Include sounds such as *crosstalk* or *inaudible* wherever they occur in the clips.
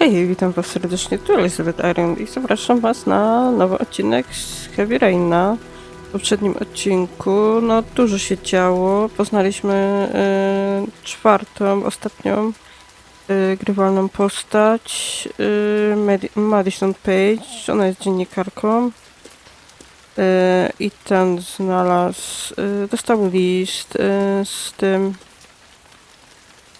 Hej, witam was serdecznie, tu Elizabeth Iron i zapraszam was na nowy odcinek z Heavy Raina. W poprzednim odcinku, no dużo się działo, poznaliśmy y, czwartą, ostatnią y, grywalną postać, y, Mad- Madison Page, ona jest dziennikarką. Y, I ten znalazł, y, dostał list y, z tym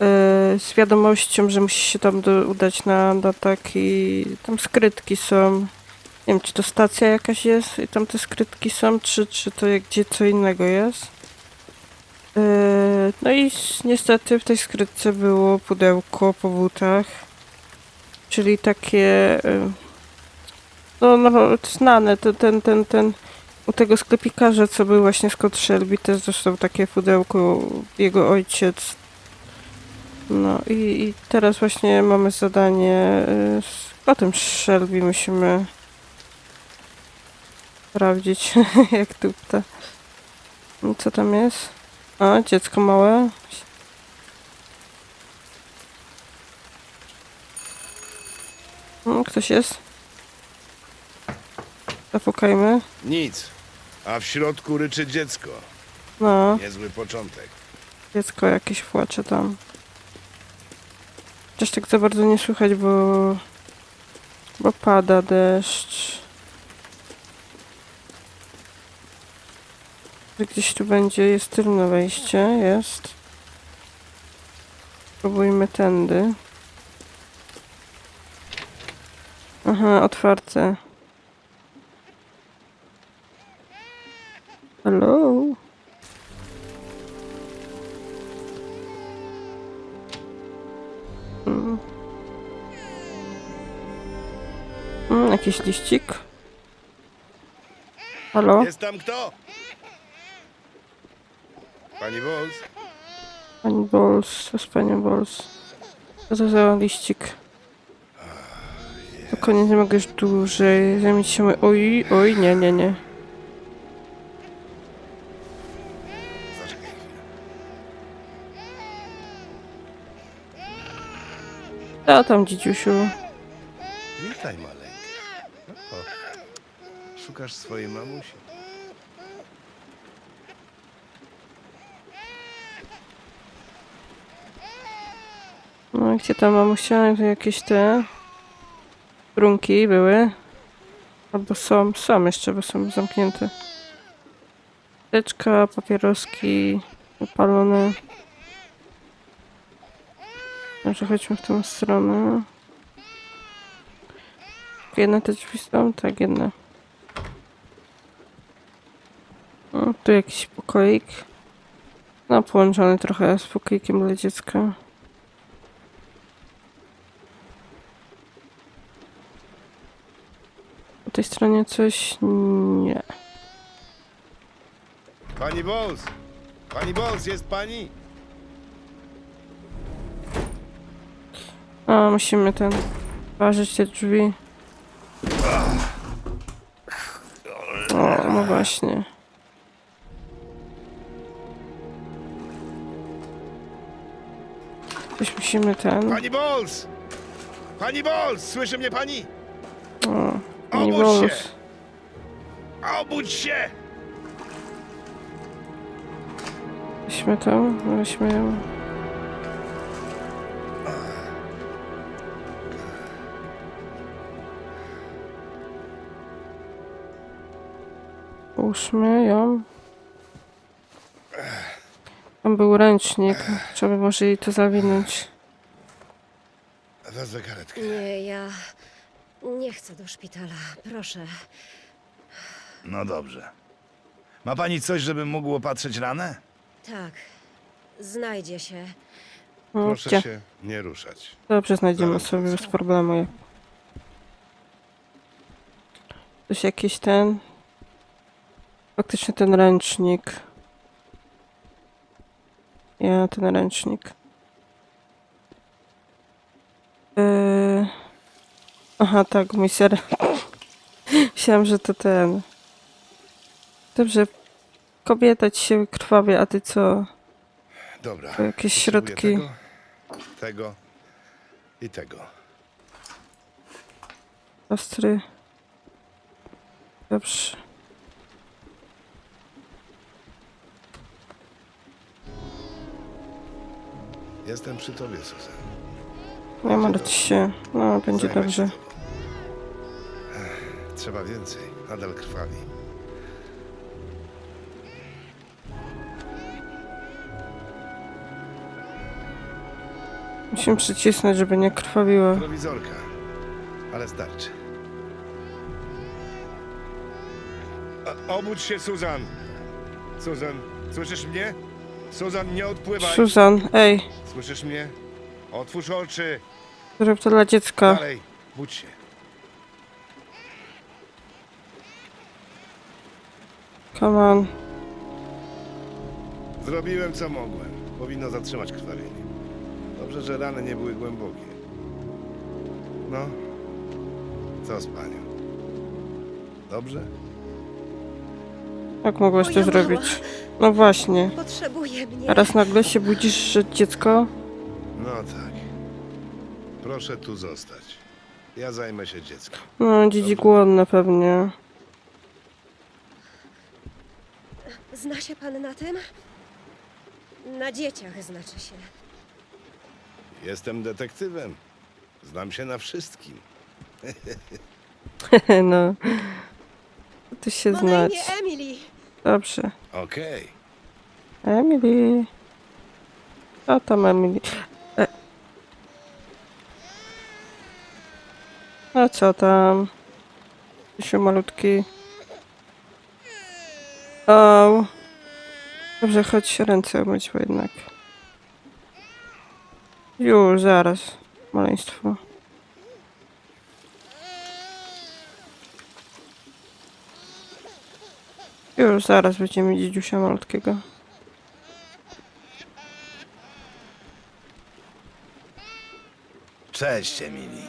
e, z wiadomością, że musi się tam do, udać na, na taki. Tam skrytki są. Nie wiem, czy to stacja jakaś jest i tam te skrytki są, czy, czy to jak gdzie co innego jest. E, no i niestety w tej skrytce było pudełko po butach. Czyli takie. e, No, no znane, ten, ten, ten, ten. U tego sklepikarza, co był właśnie Scott Shelby, też dostał takie pudełko jego ojciec no i, i teraz właśnie mamy zadanie y, z potem Shelby musimy sprawdzić *laughs* jak tu ta No, co tam jest a dziecko małe no, ktoś jest zapukajmy Nic. A w środku ryczy dziecko. no Niezły początek. dziecko jakieś płacze tam. Też tak za bardzo nie słychać, bo... bo pada deszcz. Gdzieś tu będzie, jest tylne wejście, jest. Spróbujmy tędy. Aha, otwarte. Hello? Jakiś liścik. Halo? Jest tam kto? Pani Wols? Pani Bols, jest pani Bols. Za liścik? To koniec, nie mogę już dłużej zamienić się... my- Oj, oj, nie, nie, nie. A tam, dzidziusiu. Witaj, maleńka. Szukasz swojej mamusi. No, gdzie tam mamusia? To jakieś te... Brunki były. Albo są, są jeszcze, bo są zamknięte. Teczka, papieroski, upalone. Może chodźmy w tą stronę. Jedne te drzwi są? Tak, jedne. O, tu jakiś pokoik. No, połączony trochę z pokoikiem dla dziecka. Po tej stronie coś nie. Pani Wols! Pani Wols, jest pani? A, musimy ten ważyć te drzwi. O, no właśnie. Coś musimy ten. Pani Wols! Pani Wols! Słyszy mnie pani? O, nie Obudź się! Obudź się! Weźmy to, weźmy ją. Połóżmy ją. Tam był ręcznik. Trzeba by może jej to zawinąć. Nie, ja nie chcę do szpitala. Proszę. No dobrze. Ma pani coś, żebym mógł opatrzyć ranę? Tak. Znajdzie się. Proszę gdzie? się nie ruszać. Dobrze, znajdziemy Zaraz sobie bez problemu. Coś jakiś ten. Faktycznie ten ręcznik. Ja, ten ręcznik. Yy... Aha, tak, mój ser. *laughs* Myślałam, że to ten. Dobrze. Kobieta ci się krwawie, a ty co? Dobra. To jakieś środki. Tego, tego i tego. Ostry. Dobrze. Jestem przy tobie, Susan. Nie martw się. No, będzie Zajmę dobrze. się tobą. Ech, Trzeba więcej. Nadal krwawi. Musimy przycisnąć, żeby nie krwawiło. Prowizorka. Ale starczy. O, obudź się, Susan. Susan, słyszysz mnie? Susan, nie odpływaj. Suzan, ej, Słyszysz mnie? Otwórz oczy. zrób to dla dziecka. Dalej, budź się. Come on. Zrobiłem co mogłem. Powinno zatrzymać krwawienie. Dobrze, że rany nie były głębokie. No, co z panią? Dobrze? Jak mogłeś to Moja zrobić? No właśnie. Potrzebuje mnie. Teraz nagle się budzisz, że dziecko... No tak. Proszę tu zostać. Ja zajmę się dzieckiem. No, dzieci głodne pewnie. Zna się pan na tym? Na dzieciach znaczy się. Jestem detektywem. Znam się na wszystkim. *laughs* no. Tu się Ma na znać. imię Emily. Dobrze. Okej. Emily. O tam Emily. E. A co tam? Się malutki. O. Dobrze, chodź ręce umyć, bo jednak. Już, zaraz. Maleństwo. Już, zaraz będziemy mieć dziusia malutkiego. Cześć, Emily.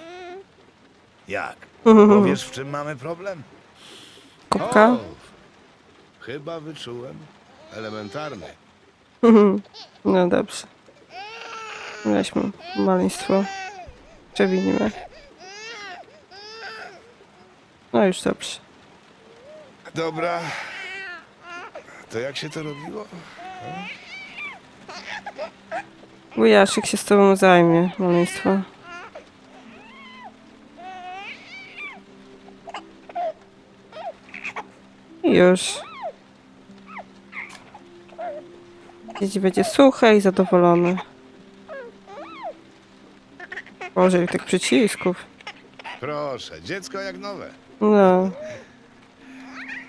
Jak? Mhm. Powiesz, w czym mamy problem? Kubka? O, chyba wyczułem. Elementarny. No dobrze. Weźmy maleństwo. Przewinimy. No już dobrze. Dobra. To jak się to robiło? Wujaszek się z tobą zajmie, maleństwo. I już. Dzieci będzie suche i zadowolone. Boże, jak tych przycisków. Proszę, dziecko jak nowe. No,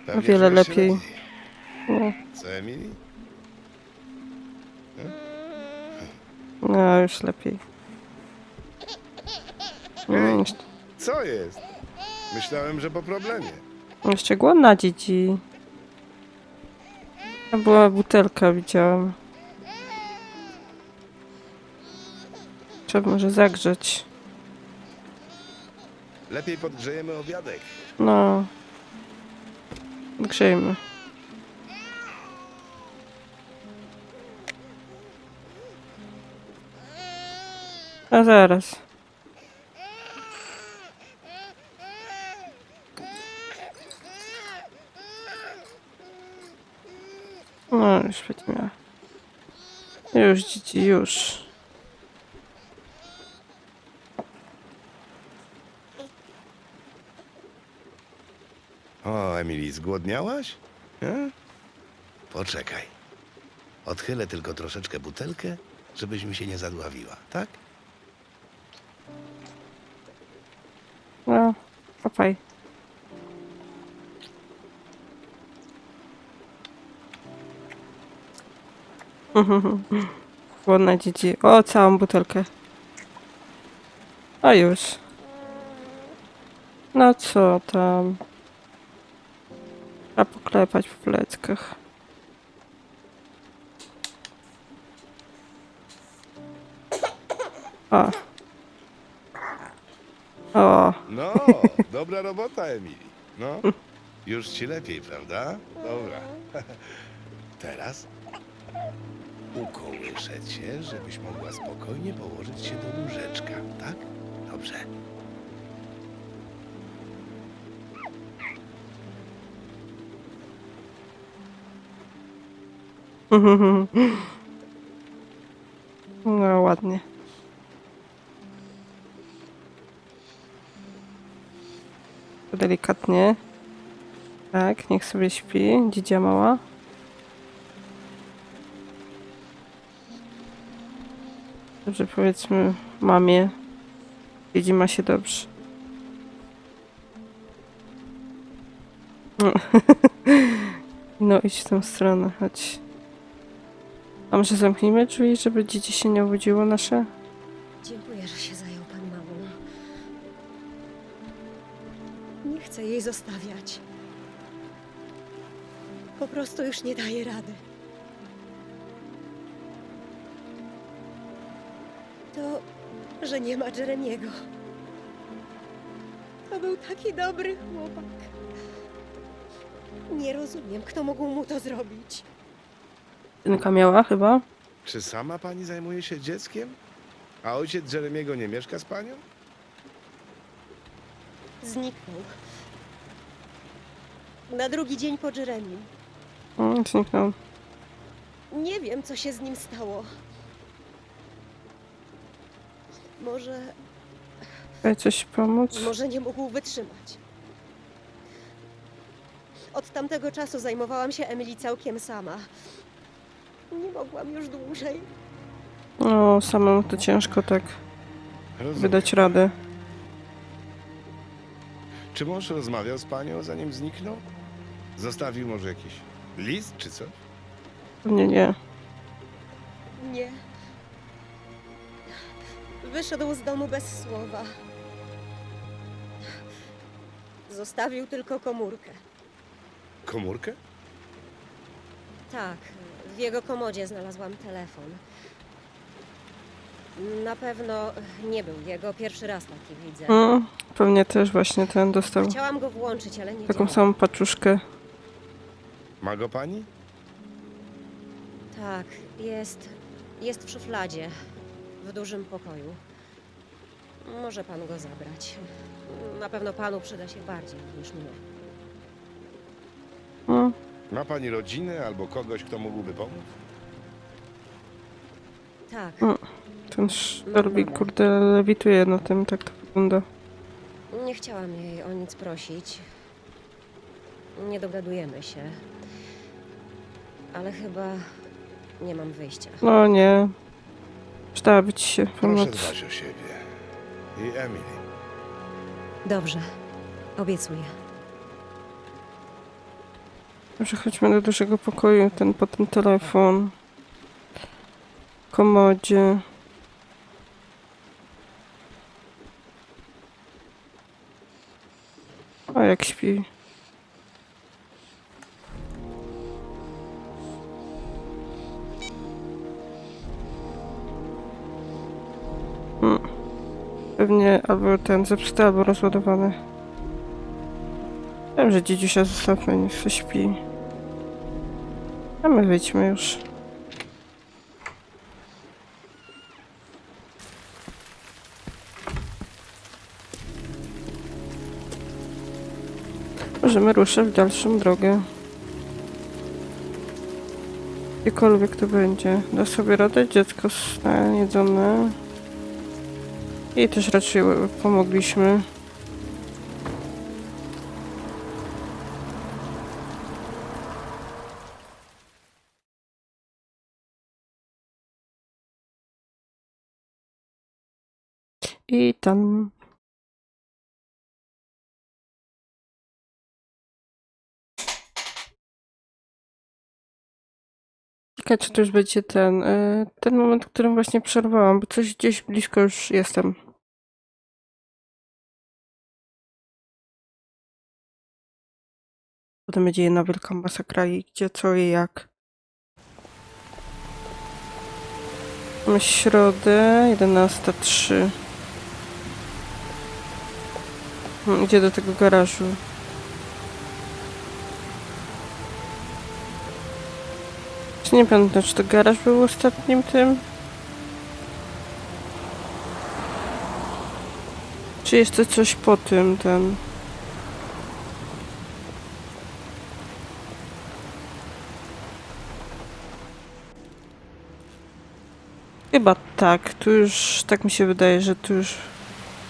Pewnie O wiele lepiej. No, Co, Emily? no już lepiej. Mm, jeszcze, Co jest? Myślałem, że po problemie. jeszcze głodna dzieci. To była butelka, widziałam. Trzeba może zagrzeć. Lepiej podgrzejemy obiadek. No. Grzejmy. A zaraz. No, już będzie. Już, dzieci, już. O, Emily, zgłodniałaś? E? Poczekaj. Odchylę tylko troszeczkę butelkę, żebyś mi się nie zadławiła, tak? Papaj. Głodne *laughs* dzieci. O, całą butelkę. A już. No co tam? Trzeba poklepać po pleckach. O. O. No. No, już ci lepiej, prawda? Dobra. *laughs* Teraz ukołyszę cię, żebyś mogła spokojnie położyć się do łóżeczka, tak? Dobrze. *laughs* No ładnie. Delikatnie. Tak, niech sobie śpi. Dzidzia mała. Dobrze, powiedzmy mamie. Dziedzi ma się dobrze. No. *laughs* No idź w tą stronę, chodź. A może zamknijmy drzwi, żeby dzieci się nie obudziło nasze? Dziękuję, że się jej zostawiać. Po prostu już nie daję rady. To, że nie ma Jeremiego. To był taki dobry chłopak. Nie rozumiem, kto mógł mu to zrobić. Synka miała chyba? Czy sama pani zajmuje się dzieckiem? A ojciec Jeremiego nie mieszka z panią? Zniknął. Na drugi dzień po Jeremim. Mm, zniknął. Nie wiem, co się z nim stało. Może, Chcę coś pomóc? może nie mógł wytrzymać. Od tamtego czasu zajmowałam się Emily całkiem sama. Nie mogłam już dłużej. No, samemu to ciężko tak Rozumiem. wydać radę. Czy mąż rozmawiał z panią, zanim zniknął? Zostawił może jakiś list czy coś? Pewnie nie. Nie. Wyszedł z domu bez słowa. Zostawił tylko komórkę. Komórkę? Tak, w jego komodzie znalazłam telefon. Na pewno nie był jego, pierwszy raz taki widzę. Mm, pewnie też właśnie ten dostał Chciałam go włączyć, ale nie taką działa. samą paczuszkę. Ma go pani? Tak, jest, jest w szufladzie, w dużym pokoju. Może pan go zabrać. Na pewno panu przyda się bardziej niż mnie. Mm, Ma pani rodzinę albo kogoś, kto mógłby pomóc? Tak, ten sztorbi, kurde, lewituje na tym, tak to wygląda. nie chciałam jej o nic prosić. Nie dogadujemy się. Ale chyba nie mam wyjścia. No nie. Przydałaby ci się Proszę pomoc. dbać o siebie. I Emily. Dobrze, obiecuję. Może chodźmy do dużego pokoju, ten potem telefon. Komodzie. O, jak śpi. Pewnie albo ten zepsuty, albo rozładowany. Wiem, że dzidziusia zostawmy, niech się śpi. A my wyjdźmy już. Możemy ruszyć w dalszą drogę. Gdziekolwiek to będzie. Da sobie radę, dziecko jedzone. I też raczej pomogliśmy. I tam. Ciekawe, czy to już będzie ten, y, ten moment, którym właśnie przerwałam, bo coś gdzieś blisko już jestem. Potem będzie jedna wielka masakra i gdzie, co i jak. Mamy środę, 11.03. Hmm, Idzie do tego garażu. Nie pamiętam, czy to garaż był ostatnim tym? Czy jeszcze coś po tym, ten... Chyba tak, tu już, tak mi się wydaje, że tu już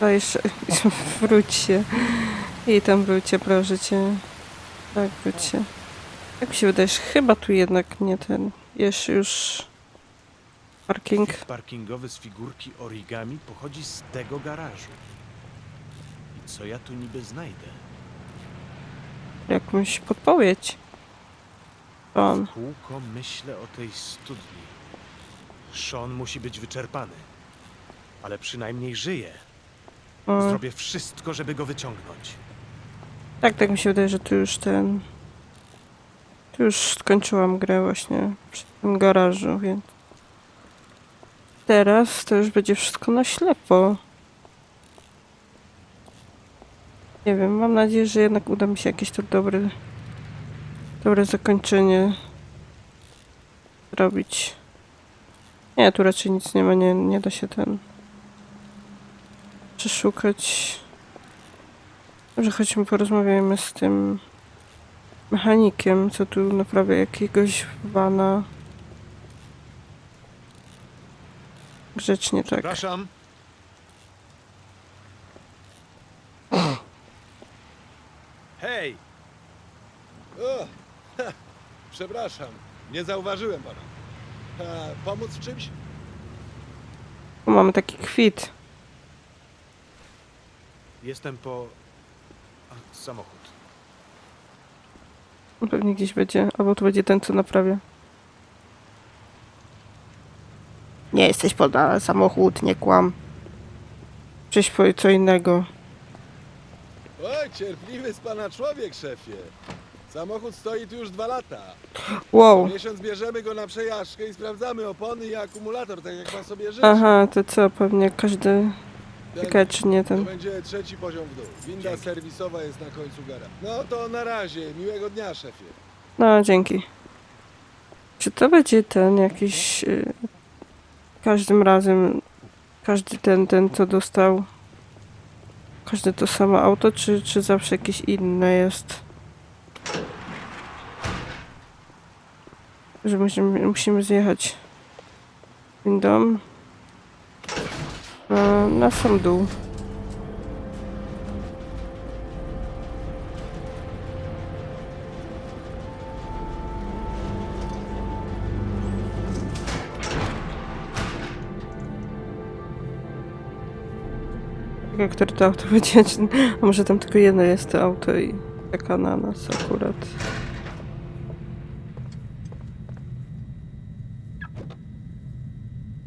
dajesz, *laughs* wróć się. I tam wróćcie, proszę cię. Tak, wróć się. Tak mi się wydaje, że chyba tu jednak nie ten, jest już parking. Kit parkingowy z figurki origami pochodzi z tego garażu. I co ja tu niby znajdę? Jakąś podpowiedź. On. Kółko myślę o tej studni. Sean musi być wyczerpany. Ale przynajmniej żyje. Zrobię wszystko, żeby go wyciągnąć. tak, tak mi się wydaje, że tu już ten... Już skończyłam grę właśnie przy tym garażu, więc... Teraz to już będzie wszystko na ślepo. Nie wiem, mam nadzieję, że jednak uda mi się jakieś to dobre... Dobre zakończenie... Zrobić. Nie, tu raczej nic nie ma, nie, nie da się ten... Przeszukać... Może chodźmy porozmawiajmy z tym mechanikiem, co tu naprawia jakiegoś vana. Grzecznie tak. Przepraszam. Hej! O, ha, przepraszam, nie zauważyłem pana. A, pomóc w czymś? Tu mamy taki kwit. Jestem po... A, samochód. Pewnie gdzieś będzie, albo to będzie ten, co naprawia. Nie jesteś podany samochód, nie kłam. Czyś powie co innego. O, cierpliwy z pana człowiek, szefie. Samochód stoi tu już dwa lata. Wow. Miesiąc bierzemy go na przejażdżkę i sprawdzamy opony i akumulator, tak jak pan sobie życzy. Aha, to co, pewnie każdy... Ciekawe, czy nie To ten... będzie trzeci poziom w dół. Winda serwisowa jest na końcu gara. No to na razie, miłego dnia, szefie. No, dzięki. Czy to będzie ten jakiś... y, każdym razem... Każdy ten, ten, co dostał... Każde to samo auto, czy, czy zawsze jakieś inne jest? Że musimy, musimy zjechać windą na, na sam dół. Które to auto będzie. *laughs* A może tam tylko jedno jest to auto i czeka na nas akurat.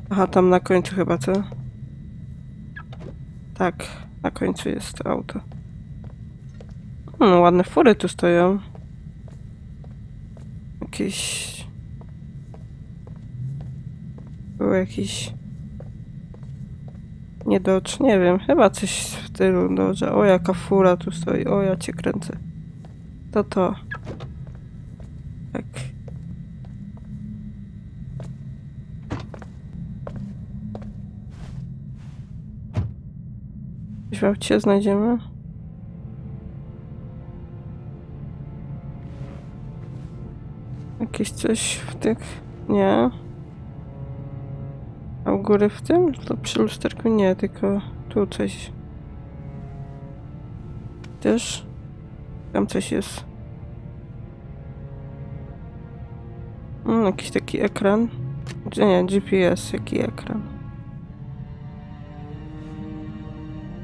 Aha, tam na końcu chyba, co? Tak, na końcu jest to auto. Hmm, ładne fury tu stoją. Jakieś... Był jakiś... Nie Dodge, nie wiem, chyba coś w stylu Dodge. O, jaka fura tu stoi, o, ja cię kręcę. To to. Coś w znajdziemy? Jakieś coś w tych... Nie. A u góry w tym? To przy lusterku nie, tylko tu coś. Też? Tam coś jest. Mm, jakiś taki ekran. Nie, GPS, jaki ekran.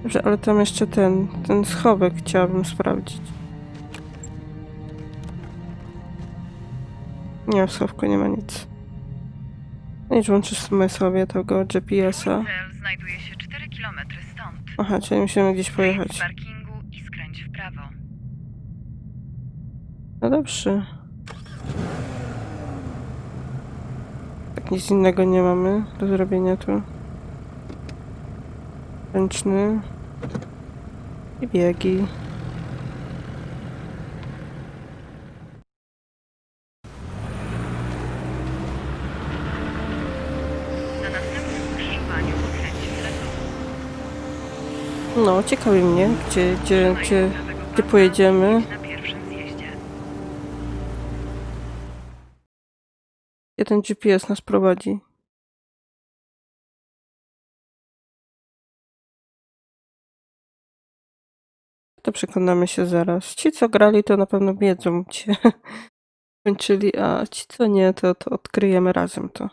Dobrze, ale tam jeszcze ten, ten schowek chciałabym sprawdzić. Nie, w schowku nie ma nic. No i włączymy sobie tego GPS-a. Cel znajduje się 4 km stąd. Aha, czyli musimy gdzieś z pojechać. parkingu i skręć w prawo. No dobrze. Tak nic innego nie mamy do zrobienia tu. Ręczny. I biegi. No, ciekawi mnie, gdzie, gdzie, gdzie, gdzie pojedziemy. ten GPS nas prowadzi. To przekonamy się zaraz. Ci, co grali, to na pewno wiedzą, gdzie *laughs* kończyli, a ci, co nie, to, to odkryjemy razem to.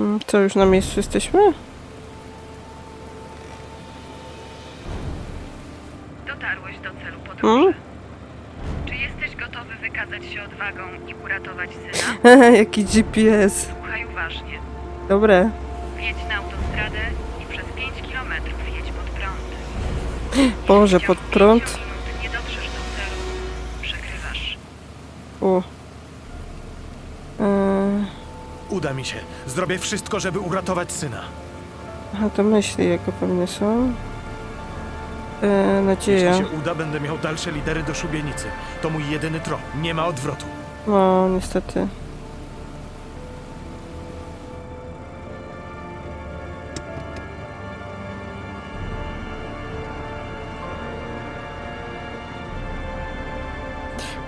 Mm, Co, już na miejscu jesteśmy? Dotarłeś do celu podróży. Mm? Wykazać się odwagą i uratować syna? *laughs* Jaki GPS. Słuchaj uważnie. Dobre. Wjedź na autostradę i przez 5 kilometrów jedź pod prąd. *gasps* Boże, pod prąd. pięciu minut nie dotrzesz do celu. Przegrywasz. O. Eee, Uda mi się. Zrobię wszystko, żeby uratować syna. aha, to myśli jego pewnie są. Eee, nadzieja. Jeśli się uda, będę miał dalsze lidery do szubienicy. To mój jedyny trop. Nie ma odwrotu. No, niestety.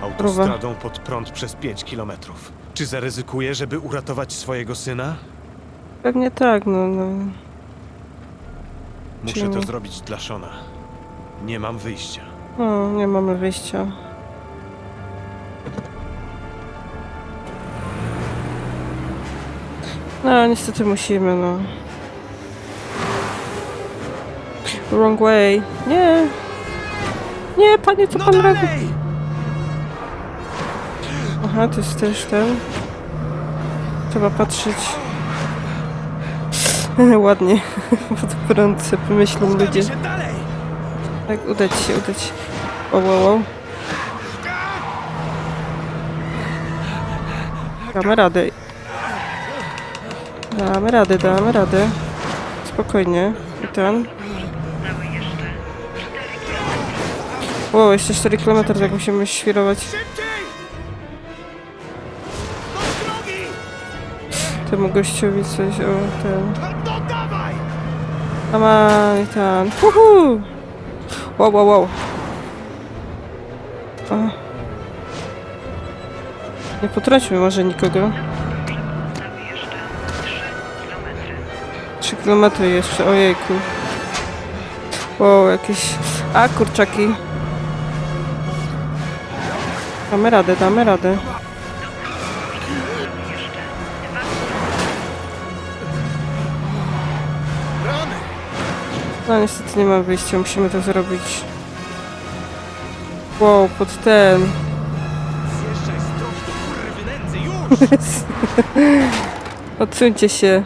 Autostradą pod prąd przez 5 kilometrów. Czy zaryzykuję, żeby uratować swojego syna? Pewnie tak, no, no. Muszę Czyli- to zrobić dla Shona. Nie mam wyjścia. No, nie mamy wyjścia. No, niestety musimy, no. Wrong way. Nie! Nie, panie, co pan robi? Aha, to jest też ten. Trzeba patrzeć. *laughs* Ładnie. *laughs* Pod prąd sobie pomyślą ludzie. dalej! Tak, udać się, udać się. O, wow, wow. Damy radę. Damy radę, damy radę. Spokojnie. I ten. Zostały jeszcze 4 kilometry. Wow, jeszcze 4 km, tak musimy świrować. Temu gościowi coś, o, ten. Dawaj, ten. Uhu! Wow, wow, wow. O. Nie potraćmy może nikogo. Zostały jeszcze 3 kilometry. 3 km jeszcze, ojejku. Wow, jakieś... A, kurczaki. Damy radę, damy radę. No niestety nie ma wyjścia, musimy to zrobić. Wow, pod ten. *laughs* Odsuńcie się.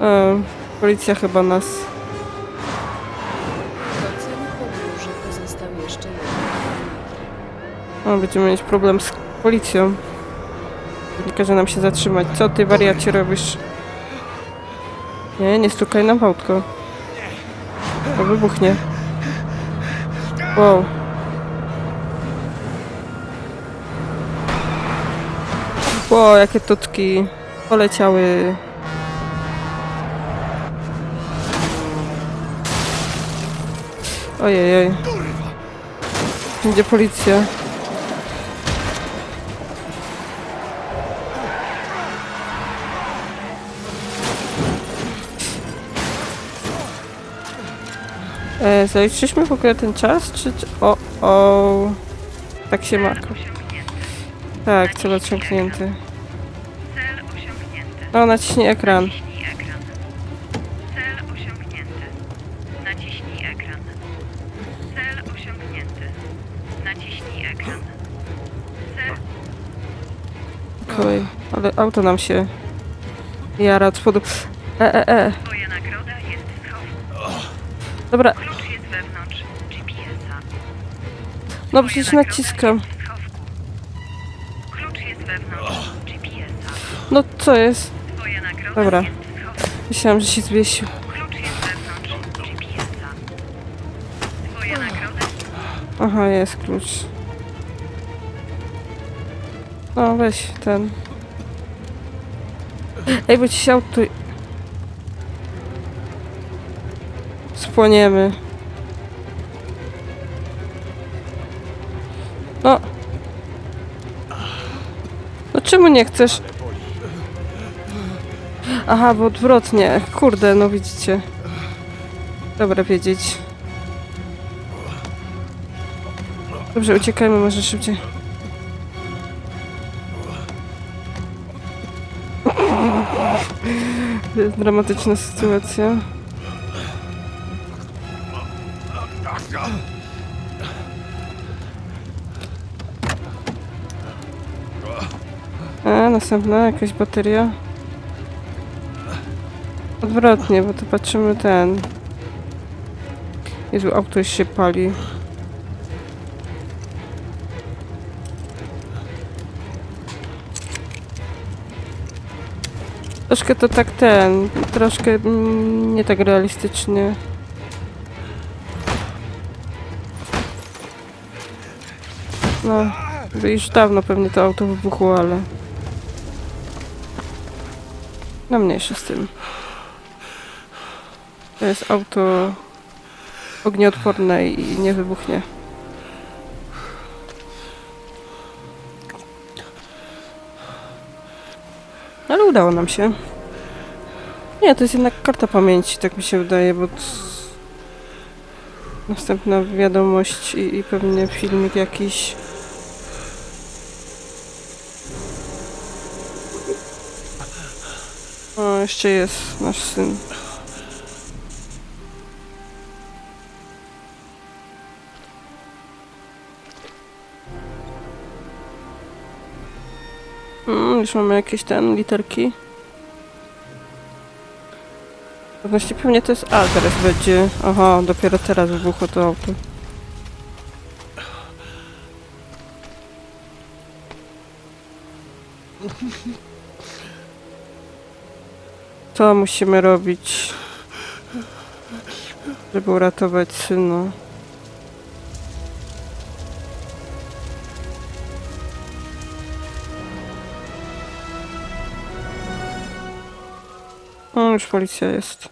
O, policja chyba nas. Do celu podróży pozostał jeszcze jeden kilometr. O, będziemy mieć problem z policją. Nie każe nam się zatrzymać. Co ty wariacie robisz? Nie, nie stukaj nam w autko. To wybuchnie. Wow. Wow, jakie tutki poleciały. Ojej, oj. Gdzie policja? E, zaliczyliśmy w ogóle ten czas, czy... O, o... Tak się ma. Cel osiągnięty. Tak, cel osiągnięty. Cel osiągnięty. No, naciśnij ekran. Naciśnij ekran. Cel osiągnięty. Naciśnij ekran. Cel osiągnięty. Naciśnij ekran. Cel Kolej. Ale auto nam się jara od spodu. E, e, e. Dobra, Klucz jest wewnątrz GPS-a. no przecież naciskam. jest w schowku. Klucz jest wewnątrz GPS-a. No co jest? Twoja nagroda Dobra. jest w schowku. Myślałam, że się zwiesił. Klucz jest wewnątrz GPS-a. Twoja nagroda Aha, jest klucz. No, weź ten. Ej, bo ci się auto... Spłoniemy. No. No czemu nie chcesz? Aha, bo odwrotnie. Kurde, no widzicie. Dobra wiedzieć. Dobrze, uciekajmy może szybciej. To *laughs* jest dramatyczna sytuacja. A, następna jakaś bateria. Odwrotnie, bo tu patrzymy ten. Jezu, auto się pali. Troszkę to tak ten, troszkę mm, nie tak realistycznie. No, już dawno pewnie to auto wybuchło, ale... No mniejsza z tym. To jest auto ognioodporne i nie wybuchnie. Ale udało nam się. Nie, to jest jednak karta pamięci, tak mi się wydaje, bo... Następna wiadomość i, i pewnie filmik jakiś. Jeszcze jest nasz syn. Mm, już mamy jakieś ten literki. Właściwie pewnie to jest A teraz będzie. Aha, dopiero teraz wybuchło to auto. Co musimy robić, żeby uratować syna? O, już policja jest.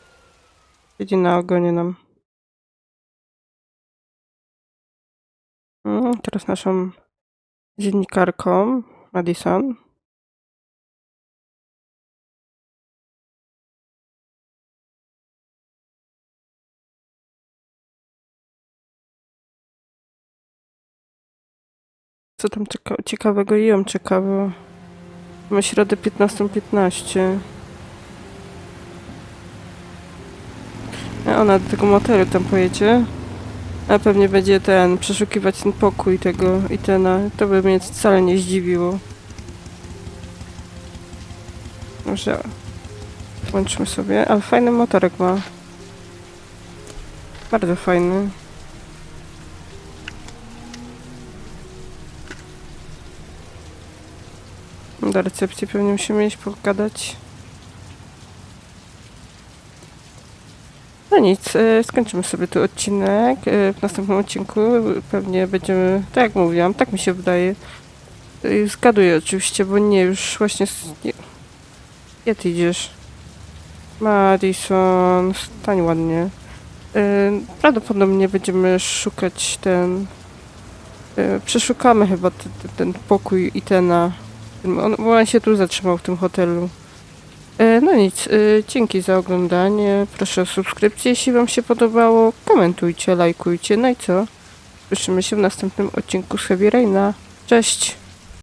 Siedzi na ogonie nam. Mm, teraz naszą dziennikarką, Madison. Co tam cieka ciekawego i ją ciekawo. Mamy środę 15.15. 15. A Ona do tego motelu tam pojedzie. A pewnie będzie ten, przeszukiwać ten pokój tego i ten, to by mnie wcale nie zdziwiło. Może włączmy sobie, ale fajny motorek ma. Bardzo fajny. Do recepcji pewnie musimy iść pogadać. No nic, e, skończymy sobie tu odcinek. E, W następnym odcinku pewnie będziemy, tak jak mówiłam, tak mi się wydaje. E, Zgaduję oczywiście, bo nie, już właśnie... Nie. Gdzie ty idziesz? Madison, stań ładnie. Prawdopodobnie będziemy szukać ten... Przeszukamy chyba ten, ten, ten pokój Itena. On, bo on się tu zatrzymał w tym hotelu. E, No nic, e, dzięki za oglądanie. Proszę o subskrypcję, jeśli Wam się podobało. Komentujcie, lajkujcie. No i co? Słyszymy się w następnym odcinku z Heavy Raina. Cześć!